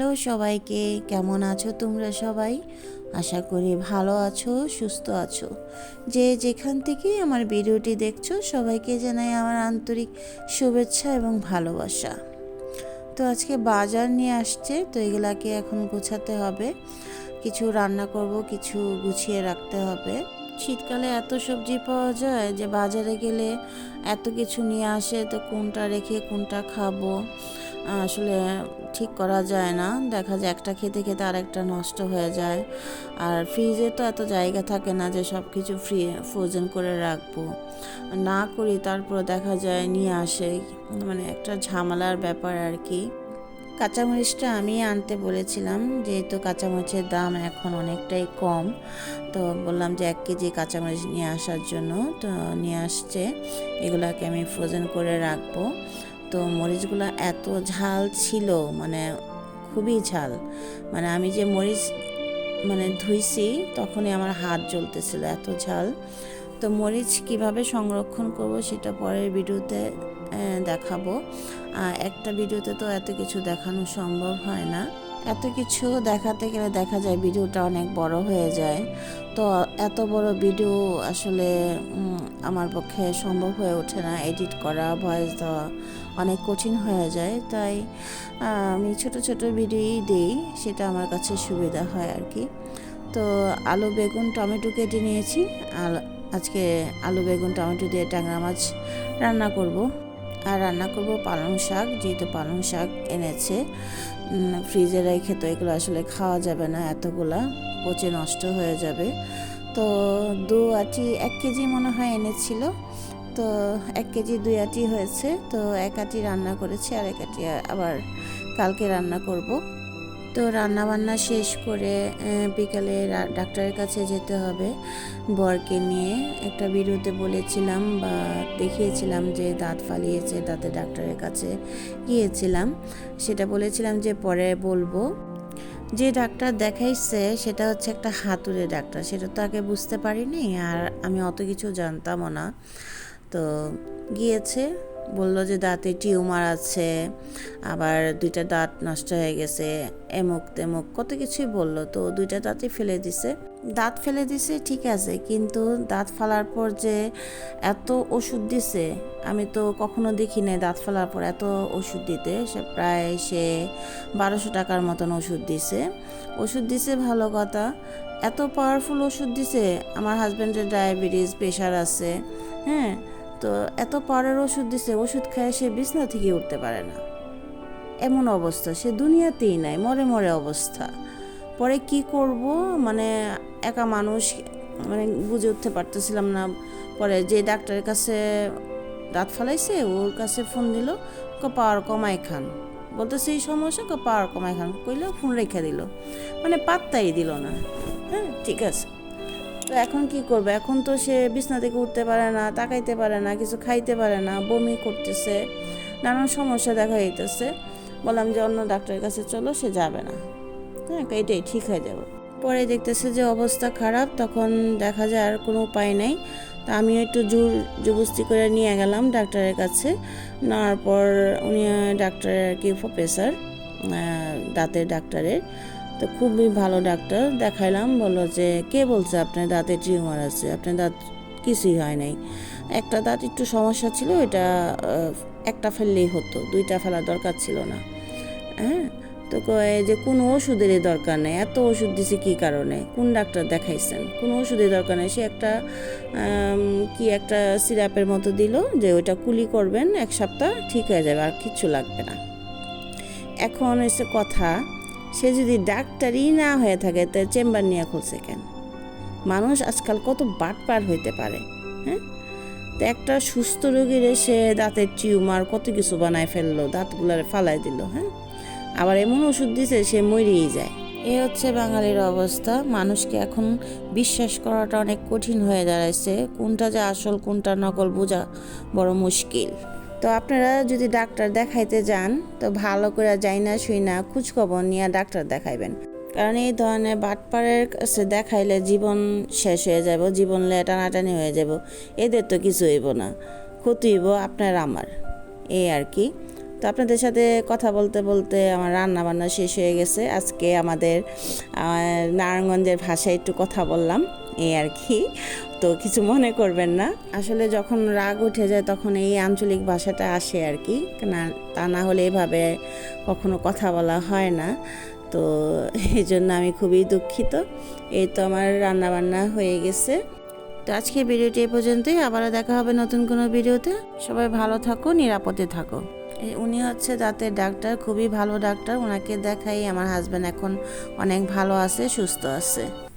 Hello সবাইকে, কেমন আছো তোমরা সবাই? আশা করি ভালো আছো, সুস্থ আছো। যে যেখান থেকে আমার ভিডিওটি দেখছ, সবাইকে জানাই আমার আন্তরিক শুভেচ্ছা এবং ভালোবাসা। তো আজকে বাজার নিয়ে আসছে, তো এগুলাকে এখন গোছাতে হবে। কিছু রান্না করব, কিছু গুছিয়ে রাখতে হবে। শীতকালে এত সবজি পাওয়া যায় যে বাজারে গেলে এত কিছু নিয়ে আসে, তো কোনটা রেখে কোনটা খাব? আসলে ঠিক করা যায় না। দেখা যায় একটা খেতে খেতে আরেকটা নষ্ট হয়ে যায়। আর ফ্রিজে তো এত জায়গা থাকে না যে সব কিছু ফ্রি ফ্রোজেন করে রাখব। না করি তারপর দেখা যায় নিয়ে আসে। মানে একটা ঝামেলার ব্যাপার আর কি। কাঁচামরিচটা আমি আনতে বলেছিলাম, যেহেতু কাঁচামরিচের দাম এখন অনেকটাই কম। তো বললাম যে এক কেজি কাঁচামরিচ নিয়ে আসার জন্য, তো নিয়ে আসছে। এগুলাকে আমি ফ্রোজেন করে রাখব। তো মরিচগুলো এত ঝাল ছিল মানে খুবই ঝাল। মানে আমি যে মরিচ মানে ধুইছি তখনই আমার হাত জ্বলতেছিল এত ঝাল। তো মরিচ কীভাবে সংরক্ষণ করব সেটা পরের ভিডিওতে দেখাবো। একটা ভিডিওতে তো এত কিছু দেখানো সম্ভব হয় না। এত কিছু দেখাতে গেলে দেখা যায় ভিডিওটা অনেক বড় হয়ে যায়। তো এত বড় ভিডিও আসলে আমার পক্ষে সম্ভব হয়ে ওঠে না। এডিট করা ভয়েস দেওয়া অনেক কঠিন হয়ে যায়। তাই আমি ছোট ছোট ভিডিওই দিই, সেটা আমার কাছে সুবিধা হয় আর কি। তো আলু, বেগুন, টমেটো কেটে নিয়েছি। আর আজকে আলু, বেগুন, টমেটো দিয়ে ট্যাংরা মাছ রান্না করব। আর রান্না করব পালং শাক, যেহেতু পালং শাক এনেছে। ফ্রিজে রেখে তো এগুলো আসলে খাওয়া যাবে না, এতগুলা পচে নষ্ট হয়ে যাবে। তো দু আটি, এক কেজি মনে হয় এনেছিল। তো এক কেজি, দুই আটি হয়েছে। তো এক আটি রান্না করেছি আর এক আটি আবার কালকে রান্না করব। তো রান্না বান্না শেষ করে বিকালে ডাক্তারের কাছে যেতে হবে। বরকে নিয়ে একটা ভিডিওতে বলেছিলাম বা দেখিয়েছিলাম যে দাঁত ফালিয়েছে, দাঁতে ডাক্তারের কাছে গিয়েছিলাম। সেটা বলেছিলাম যে পরে বলব। যে ডাক্তার দেখাইছে, সেটা হচ্ছে একটা হাতুড়ে ডাক্তার। সেটা তো আগে বুঝতে পারিনি আর আমি অত কিছু জানতামও না। তো গিয়েছে। বলল যে দাঁতে টিউমার আছে, আবার দুইটা দাঁত নষ্ট হয়ে গেছে, এমুক তেমুক, কত কিছুই বলল। তো দুইটা দাঁতই ফেলে দিছে। দাঁত ফেলে দিছে, ঠিক আছে, কিন্তু দাঁত ফেলার পর যে এত ওষুধ দিছে, আমি তো কখনো দেখি নাই দাঁত ফেলার পর এত ওষুধ দিতে। সে প্রায় সে বারোশো টাকার মতন ওষুধ দিছে। ওষুধ দিছে ভালো কথা। এত পাওয়ারফুল ওষুধ দিছে, আমার হাজব্যান্ডের ডায়াবেটিস প্রেশার আছে হ্যাঁ? তো এত পাওয়ারের ওষুধ দিছে, ওষুধ খায় সে বিছনা থেকে উঠতে পারে না। এমন অবস্থা, সে দুনিয়াতেই নাই, মরে মরে অবস্থা। পরে কি করব? মানে একা মানুষ মানে বুঝে উঠতে পারতেছিলাম না। পরে যে ডাক্তারের কাছে দাঁত ফেলাইছে, ওর কাছে ফোন দিল পাওয়ার কমাই খান। বলতেছে, এই সমস্যা পাওয়ার কমাই খান। কইলে, ফোন রেখে দিল। মানে পাত্তাই দিল না। হ্যাঁ ঠিক আছে। তো এখন কি করবে? এখন তো সে বিছনা থেকে উঠতে পারে না, তাকাইতে পারে না, কিছু খাইতে পারে না, বমি করতেছে, নানান সমস্যা দেখা দিতেছে। বললাম যে অন্য ডাক্তারের কাছে চলো, সে যাবে না। হ্যাঁ এটাই ঠিক হয়ে যাবে। পরে দেখতেছে যে অবস্থা খারাপ, তখন দেখা যায় আর কোনো উপায় নেই। তা আমি একটু জোর জবস্তি করে নিয়ে গেলাম ডাক্তারের কাছে। নেওয়ার পর উনি ডাক্তারের আর কি প্রফেসর দাঁতের ডাক্তারের। তো খুবই ভালো ডাক্তার দেখাইলাম, বলল যে কে বলছে আপনার দাঁতে টিউমার আছে, আপনার দাঁত কিছুই হয় নাই। একটা দাঁত একটু সমস্যা ছিল এটা একটা ফেললেই হতো, দুইটা ফেলার দরকার ছিল না। হ্যাঁ তো কয় যে কোনো ওষুধেরই দরকার নেই, এত ওষুধ দিছে কী কারণে? কোন ডাক্তার দেখাইছেন? কোনো ওষুধের দরকার নেই? সে একটা কি একটা সিরাপের মতো দিল, যে ওইটা কুলি করবেন এক সপ্তাহ, ঠিক হয়ে যাবে, আর কিচ্ছু লাগবে না। এখন এসে কথা সে যদি ডাক্তারই না হয়ে থাকে তো চেম্বার নিয়ে খুলছে কেন? মানুষ আজকাল কত বাটপার হইতে পারে হ্যাঁ? তো একটা সুস্থ রোগীর সে দাঁতের টিউমার কত কিছু বানায় ফেলল, দাঁতগুলারে ফালাই দিল হ্যাঁ? আবার এমন ওষুধ দিছে, সে মরিয়েই যায়। এ হচ্ছে বাঙালির অবস্থা। মানুষকে এখন বিশ্বাস করাটা অনেক কঠিন হয়ে দাঁড়াইছে। কোনটা যে আসল, কোনটা নকল বোঝা বড় মুশকিল। তো আপনারা যদি ডাক্তার দেখাইতে যান, তো ভালো করে যাই না, শুই না, খোঁজখবর নিয়ে ডাক্তার দেখাইবেন। কারণ এই ধরনের বাটপাড়ের কাছে দেখাইলে জীবন শেষ হয়ে যাব জীবন লে টানাটানি হয়ে যাব এদের তো কিছু হইব না, ক্ষতি হইব আপনার আমার, এই আর কি। তো আপনাদের সাথে কথা বলতে বলতে আমার রান্না বান্না শেষ হয়ে গেছে। আজকে আমাদের নারায়ণগঞ্জের ভাষায় একটু কথা বললাম। এই আর কি। তো কিছু মনে করবেন না। আসলে যখন রাগ উঠে যায় তখন এই আঞ্চলিক ভাষাটা আসে আর কি। না, তা না হলে এভাবে কখনো কথা বলা হয় না। তো এই জন্য আমি খুবই দুঃখিত। এই তো আমার রান্নাবান্না হয়ে গেছে। তো আজকে ভিডিওটি এ পর্যন্তই। আবারও দেখা হবে নতুন কোনো ভিডিওতে। সবাই ভালো থাকো, নিরাপদে থাকো। উনি হচ্ছে দাঁতের ডাক্তার, খুবই ভালো ডাক্তার। ওনাকে দেখাই আমার হাজব্যান্ড এখন অনেক ভালো আছে, সুস্থ আছে।